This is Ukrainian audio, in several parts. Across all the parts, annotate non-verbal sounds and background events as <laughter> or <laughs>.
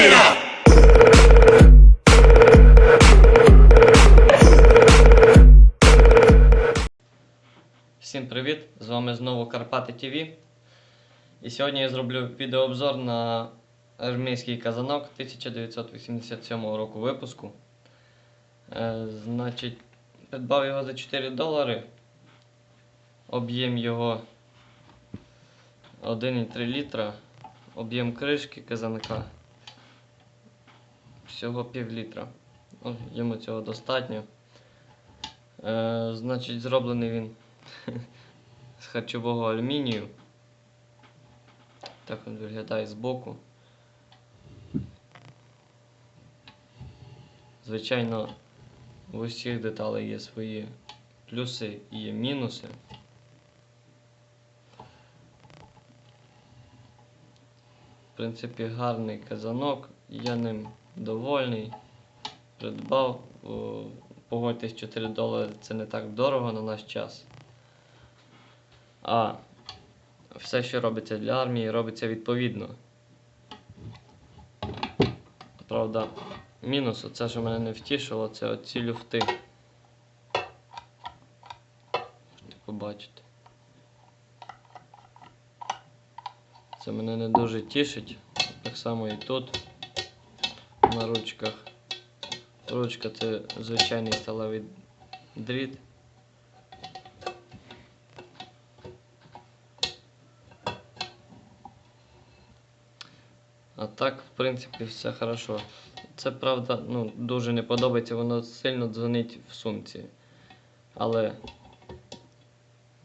it! Всім привіт! З вами знову Карпати ТВ. І сьогодні я зроблю відеообзор на армійський казанок 1987 року випуску. Е, значить, придбав його за 4 долари. Об'єм його 1,3 літра. Об'єм кришки казанка всього пів літра. Йому цього достатньо. Е, значить, зроблений він <laughs> з харчового алюмінію. Так він виглядає збоку. Звичайно, в усіх деталей є свої плюси і є мінуси. В принципі, гарний казанок, я ним довольний. Придбав. Погодьтесь, 4 долари це не так дорого на наш час. А все, що робиться для армії, робиться відповідно. Правда, мінус, оце, що мене не втішило, це оці люфти. Можете побачити. Це мене не дуже тішить. Так само і тут на ручках. Ручка це звичайний сталевий дріт. А так, в принципі, все хорошо. Це правда, ну, дуже не подобається, воно сильно дзвонить в сумці. Але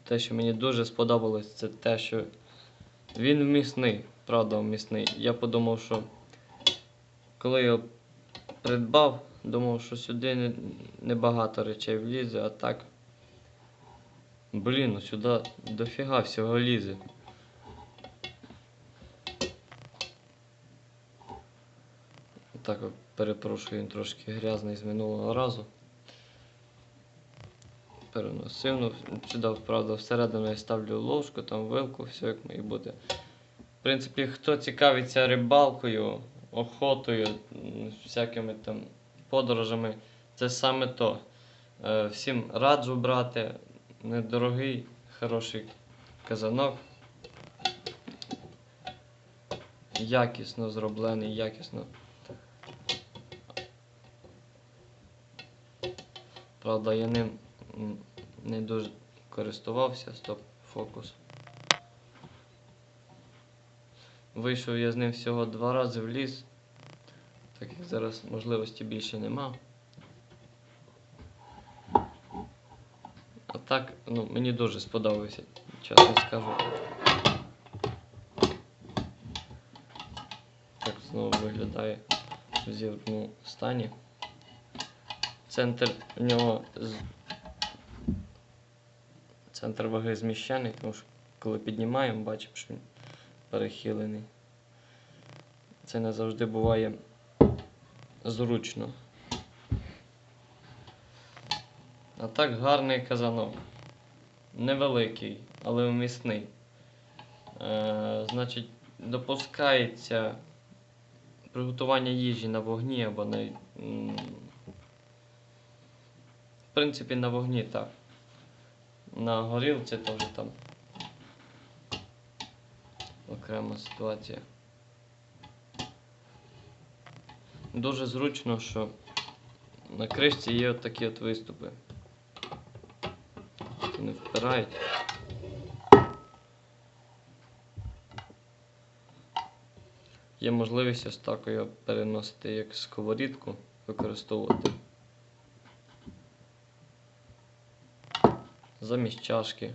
те, що мені дуже сподобалось, це те, що він вмісний, правда, вмісний. Я подумав, що коли його придбав, думав, що сюди не, небагато речей влізе, а так. Блін, ну сюди дофіга всього лізе. Так, перепрошую, він трошки грязний з минулого разу. Переносив, ну, сюди, правда, всередину я ставлю ложку, там вилку, все як має бути. В принципі, хто цікавиться рибалкою, охотою, всякими там подорожами, це саме то. Е, Всім раджу брати недорогий, хороший казанок. Якісно зроблений, якісно. Правда, я ним не дуже користувався, стоп, фокус. Вийшов я з ним всього два рази в ліс, так як зараз можливості більше нема. А так, ну, мені дуже сподобався, чесно скажу. Так знову виглядає в зірному стані. Центр в нього з... центр ваги зміщений, тому що коли піднімаємо, бачимо, що він перехилений. Це не завжди буває зручно. А так гарний казанок. Невеликий, але вмісний. Е, значить, допускається приготування їжі на вогні або на. В принципі, на вогні так. На горілці теж там окрема ситуація. Дуже зручно, що на кришці є от такі от виступи. Вони впирають. Є можливість ось так його переносити як сковорідку, використовувати. Замість чашки.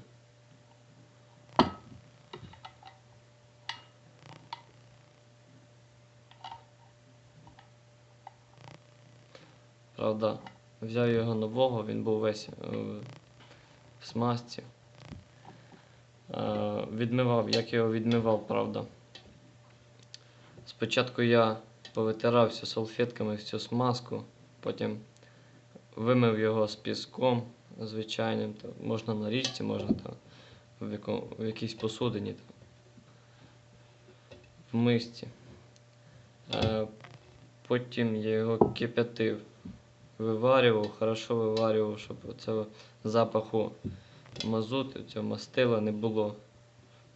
Правда, взяв його нового, він був весь е, в смазці. Е, Відмивав, як його відмивав, правда. Спочатку я повитирався салфетками в цю смазку, потім вимив його з піском звичайним. Можна на річці, можна в якійсь посудині. Там, в мисці. Е, Потім я його кип'ятив, виварював, хорошо виварював, щоб цього запаху мазуту, цього мастила не було.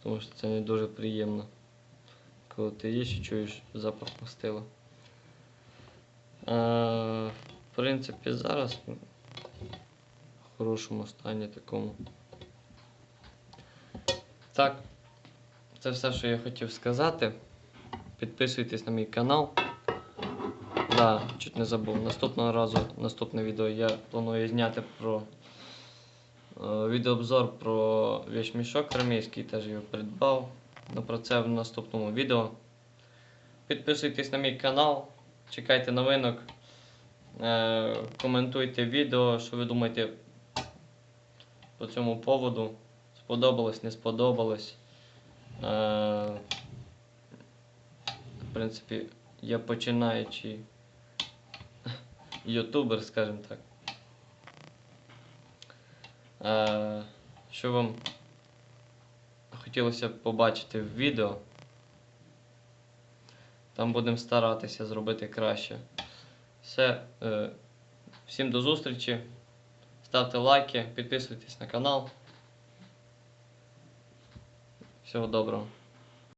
Тому що це не дуже приємно. Коли ти їш і чуєш запах мастила. А, в принципі, зараз в хорошому стані такому. Так, це все, що я хотів сказати. Підписуйтесь на мій канал. Да, чуть не забув. Наступного разу, наступне відео я планую зняти про е, відеообзор про вещмішок ремійський, теж його придбав. Ну про це в наступному відео. Підписуйтесь на мій канал, чекайте новинок, е, коментуйте відео, що ви думаєте по цьому поводу. Сподобалось, не сподобалось. Е, в принципі, я починаючий ютубер, скажімо так. Е, що вам хотілося б побачити в відео? Там будемо старатися зробити краще. Все. Е, всім до зустрічі. Ставте лайки, підписуйтесь на канал. Всього доброго.